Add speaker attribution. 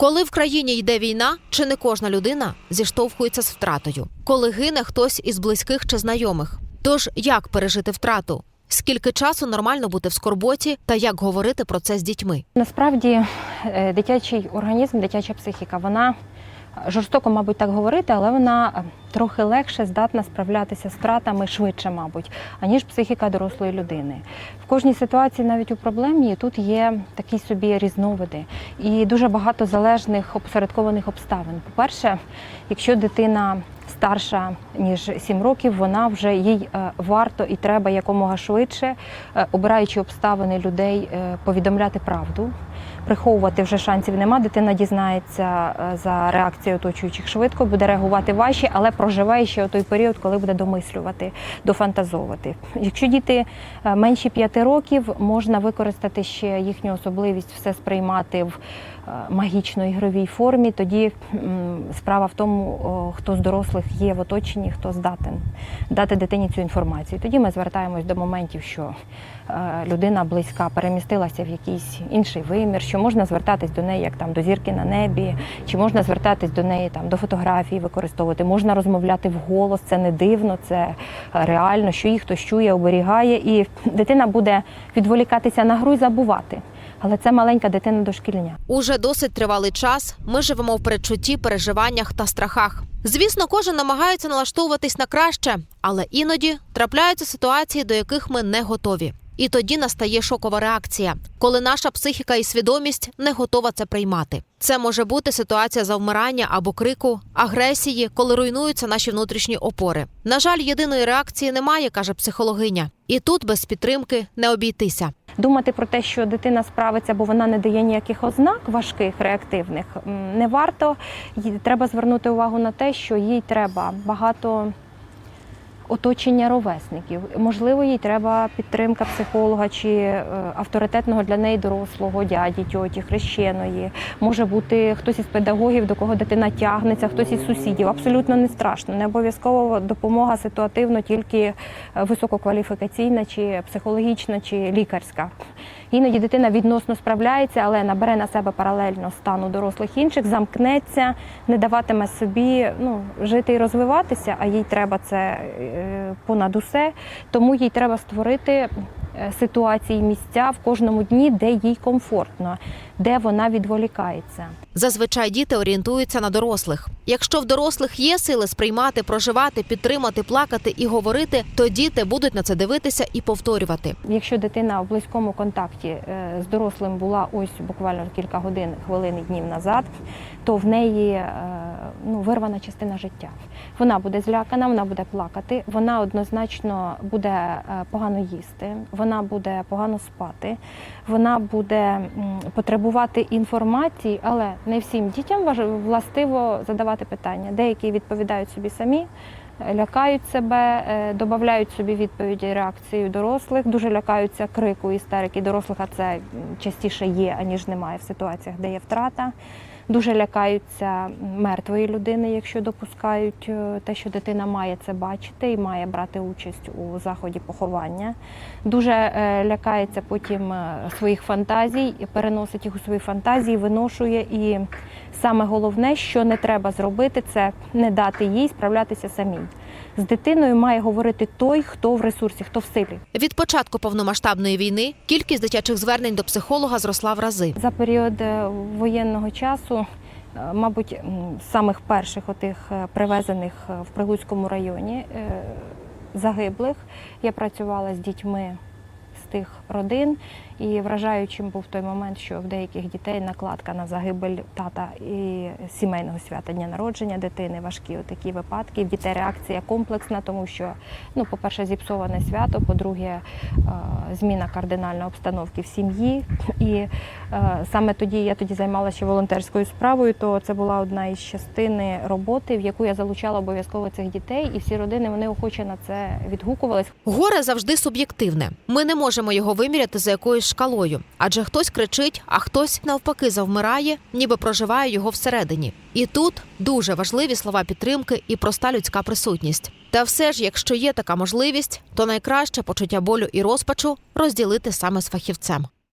Speaker 1: Коли в країні йде війна, чи не кожна людина зіштовхується з втратою, коли гине хтось із близьких чи знайомих. Тож як пережити втрату? Скільки часу нормально бути в скорботі та як говорити про це з дітьми?
Speaker 2: Насправді е, дитячий організм, дитяча психіка, вона жорстоко, мабуть, так говорити, але вона е, трохи легше здатна справлятися з втратами швидше, мабуть, аніж психіка дорослої людини. В кожній ситуації, навіть у проблемі, тут є такі собі різновиди і дуже багато залежних опосередкованих обставин. По-перше, якщо дитина старша ніж 7 років, вона вже їй е, варто і треба якомога швидше, е, обираючи обставини людей, е, повідомляти правду. Приховувати вже шансів нема. Дитина дізнається за реакцією оточуючих швидко, буде реагувати важче, але проживає ще той період, коли буде домислювати, дофантазовувати. Якщо діти е, менші 5 років, можна використати ще їхню особливість все сприймати в е, магічно-ігровій формі. Тоді справа в тому, хто з дорослих є в оточенні, хто здатен дати дитині цю інформацію. Тоді ми звертаємось до моментів, що е, людина близька перемістилася в якийсь інший вимір, що можна звертатись до неї як там до зірки на небі, чи можна звертатись до неї там до фотографії використовувати, можна розмовляти вголос, це не дивно, це е, реально, що їх хтось чує, оберігає, і дитина буде відволікатися на гру і забувати. Але це маленька дитина дошкільня.
Speaker 1: Уже досить тривалий час. Ми живемо в передчутті, переживаннях та страхах. Звісно, кожен намагається налаштовуватись на краще, але іноді трапляються ситуації, до яких ми не готові. І тоді настає шокова реакція, коли наша психіка і свідомість не готова це приймати. Це може бути ситуація завмирання або крику, агресії, коли руйнуються наші внутрішні опори. На жаль, єдиної реакції немає, каже психологиня. І тут без підтримки не обійтися.
Speaker 2: Думати про те, що дитина справиться, бо вона не дає ніяких ознак важких, реактивних, не варто. Треба звернути увагу на те, що їй треба багато оточення ровесників. Можливо, їй треба підтримка психолога чи е, авторитетного для неї дорослого дяді, тьоті, хрещеної. Може бути хтось із педагогів, до кого дитина тягнеться, хтось із сусідів. Абсолютно не страшно. Не обов'язково допомога ситуативно, тільки е, висококваліфікаційна, чи психологічна, чи лікарська. Іноді дитина відносно справляється, але набере на себе паралельно стану дорослих інших, замкнеться, не даватиме собі ну, жити і розвиватися, а їй треба це е, понад усе. Тому їй треба створити ситуації, місця в кожному дні, де їй комфортно, де вона відволікається.
Speaker 1: Зазвичай діти орієнтуються на дорослих. Якщо в дорослих є сили сприймати, проживати, підтримати, плакати і говорити, то діти будуть на це дивитися і повторювати.
Speaker 2: Якщо дитина в близькому контакті е, з дорослим була ось буквально кілька годин, хвилин і днів назад, то в неї е, ну, вирвана частина життя. Вона буде злякана, вона буде плакати, вона однозначно буде е, погано їсти, вона буде погано спати, вона буде потребувати інформації, але не всім дітям властиво задавати питання. Деякі відповідають собі самі. е, Лякають себе, е, додають собі відповіді реакцію дорослих, дуже лякаються крику істерики дорослих, а це частіше є, аніж немає в ситуаціях, де є втрата. Дуже лякаються мертвої людини, якщо допускають е, те, що дитина має це бачити і має брати участь у заході поховання. Дуже е, лякається потім е, своїх фантазій, переносить їх у свої фантазії, виношує. І саме головне, що не треба зробити, це не дати їй справлятися самій. З дитиною має говорити той, хто в ресурсі, хто в силі.
Speaker 1: Від початку повномасштабної війни кількість дитячих звернень до психолога зросла в рази.
Speaker 2: За період е, воєнного часу, е, мабуть, з самих перших отих е, привезених в Прилуцькому районі загиблих, я працювала з дітьми тих родин, і вражаючим був той момент, що в деяких дітей накладка на загибель тата і сімейного свята дня народження дитини, важкі такі випадки. В дітей реакція комплексна, тому що, ну, по-перше, зіпсоване свято, по-друге, е, зміна кардинальної обстановки в сім'ї. І е, саме тоді я тоді займалася волонтерською справою, то це була одна із частини роботи, в яку я залучала обов'язково цих дітей, і всі родини вони охоче на це відгукувались.
Speaker 1: Горе завжди суб'єктивне. Ми не можемо його виміряти за якоюсь шкалою, адже хтось кричить, а хтось навпаки завмирає, ніби проживає його всередині. І тут дуже важливі слова підтримки і проста людська присутність. Та все ж, якщо є така можливість, то найкраще почуття болю і розпачу розділити саме з фахівцем.